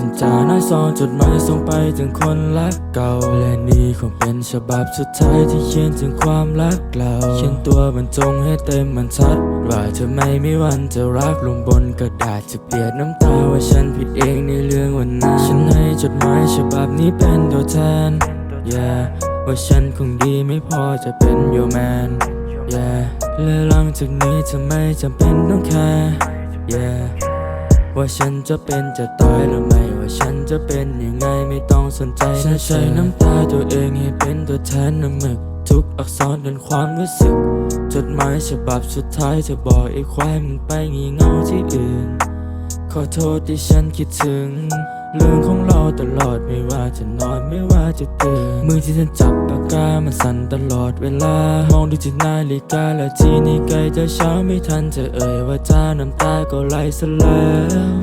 ฉันจาน้าซองจดหมายส่งไปถึงคนรักเก่า และนี่คงเป็นฉบับสุดท้ายที่เขียนถึงความรักเรา เขียนตัวบรรจงให้เต็มมันชัด ว่าเธอไม่มีวันจะรักลงบนกระดาษจะเปียดน้ำตาว่าฉันผิดเองในเรื่องวันนั้น ฉันให้จดหมายฉบับนี้เป็นตัวแทน yeah ว่าฉันคงดีไม่พอจะเป็น your man yeah และหลังจากนี้เธอไม่จำเป็นต้องแคร์ yeah ว่าฉันจะเป็นจะตายหรือไม่ว่าฉันจะเป็นยังไงไม่ต้องสนใจฉันใช้น้ำตาตัวเองให้เป็นตัวแทนน้ำหมึกทุกอักษรเป็นความรู้สึก จดหมายฉบับสุดท้ายเธอบอกไอ้ควายมึงไปงี่เง่าที่อื่น อโทษที่ฉันคิดถึง เรื่องของเราตลอดไม่ว่าจะนอนไม่ว่าจะตื่นมือที่ฉันจับปากกามันสั่นตลอดเวลา มองดูที่นาฬิกาและทีนี้ใกล้จะเช้าไม่ทันจะเอ่ยว่าจ้าน้ำตาก็ไหลซะแล้ว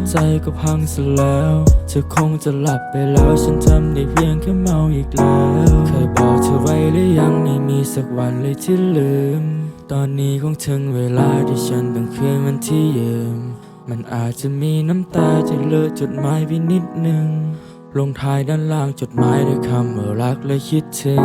ใจก็พังซะแล้ว เธอคงจะหลับไปแล้วฉันทำได้เพียงแค่เมาอีกแล้วเคยบอกเธอไว้หรือยังไม่มีสักวันเลยที่ลืม ตอนนี้คงถึงเวลาที่ฉันต้องคืนมันที่ยืม มันอาจจะมีน้ำตาจะเลอะจดหมายไปนิดหนึ่งลงท้ายด้านล่างจดหมายด้วยคำว่ารักและคิดถึง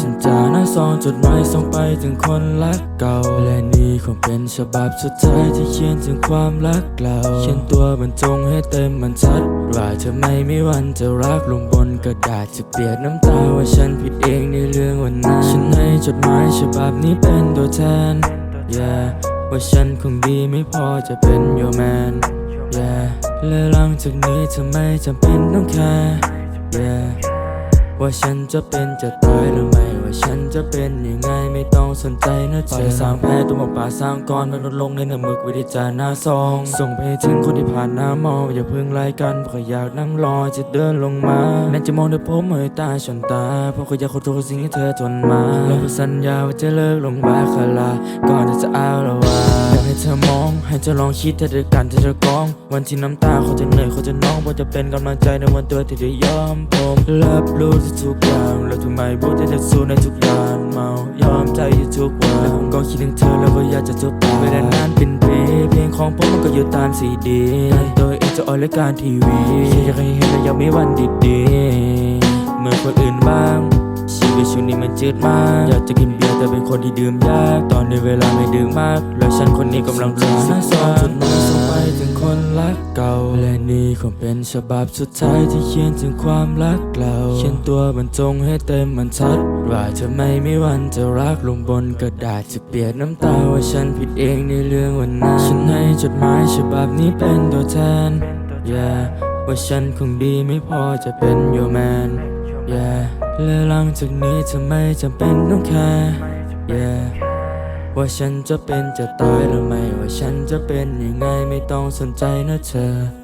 สัญจาหน้าซองจดหมายส่งไปถึงคนรักเก่า และนี่คงเป็นฉบับสุดท้ายที่เขียนถึงความรักเรา เขียนตัวบรรจงให้เต็มมันชัด ว่าเธอไม่มีวันจะรักลงบนกระดาษจะเปียกน้ำตาว่าฉันผิดเองในเรื่องวันนั้น ฉันให้จดหมายฉบับนี้เป็นตัวแทน yeah ว่าฉันคงดีไม่พอจะเป็น your man yeah และหลังจากนี้เธอไม่จำเป็นต้องแคร์ yeah ว่าฉันจะเป็นจะตายหรือไม่ว่าฉันจะเป็นยังไงไม่ต้องสนใจนะเธอสร้างแพ้ตัวหมกป่าสร้างก้อนมันลดลงในหน้ามึกวิธีจารหน้าซอง ส่งไปถึงคนที่ผ่านหน้ามองอย่าพิ่งไล่กันเพราะอยากนั่งรอจะเดินลงมาแม้จะมองด้วยผมเอ่ยตาชนตาเพราะก็อยากขอโทษสิ่งที่เธอทนมาแล้วก็สัญญาว่าจะเลิกลงบาคาลาก่อนที่จะเอาละว่า ให้เธอลองคิดถ้าเดินกันเธอจะกอง วันที่น้ำตาเขาจะเหนื่อยเขาจะน้องว่าจะเป็นกำลังใจในวันตัวที่ได้ยอมผมรับรู้ทุกอย่างแล้วทำไมพูดจะสู้ในทุกด้านเมายอมใจอยู่ทุกวันแล้วผมก็คิดถึงเธอแล้วก็อยากจะจบไปไม่ได้นานเป็นปีเพลงของผมมันก็อยู่ตามซีดีตัวเองจะออกรายการทีวีอยากให้เห็นและอยากมีวันดีๆเหมือนคนอื่นบ้าง ชีวิตช่วงนี้มันจืดมาก อยากจะกินเบียร์แต่เป็นคนที่ดื่มยาก ตอนในเวลาไม่ดื่มมาก แล้วฉันคนนี้กำลังรู้สึกว่าจดหมายส่งไปถึงคนรักเก่า และนี่คงเป็นฉบับสุดท้ายที่เขียนถึงความรักเราเขียนตัวบรรจงให้เต็มมันชัด ว่าเธอไม่มีวันจะรักลงบนกระดาษจะเปียกน้ำตาว่าฉันผิดเองในเรื่องวันนั้น ฉันให้จดหมายฉบับนี้เป็นตัวแทน yeah ว่าฉันคงดีไม่พอจะเป็น your man yeah และหลังจากนี้เธอไม่จำเป็นต้องแคร์ yeah ว่าฉันจะเป็นจะตายหรือไม่ ว่าฉันจะเป็นยังไงไม่ต้องสนใจนะเธอ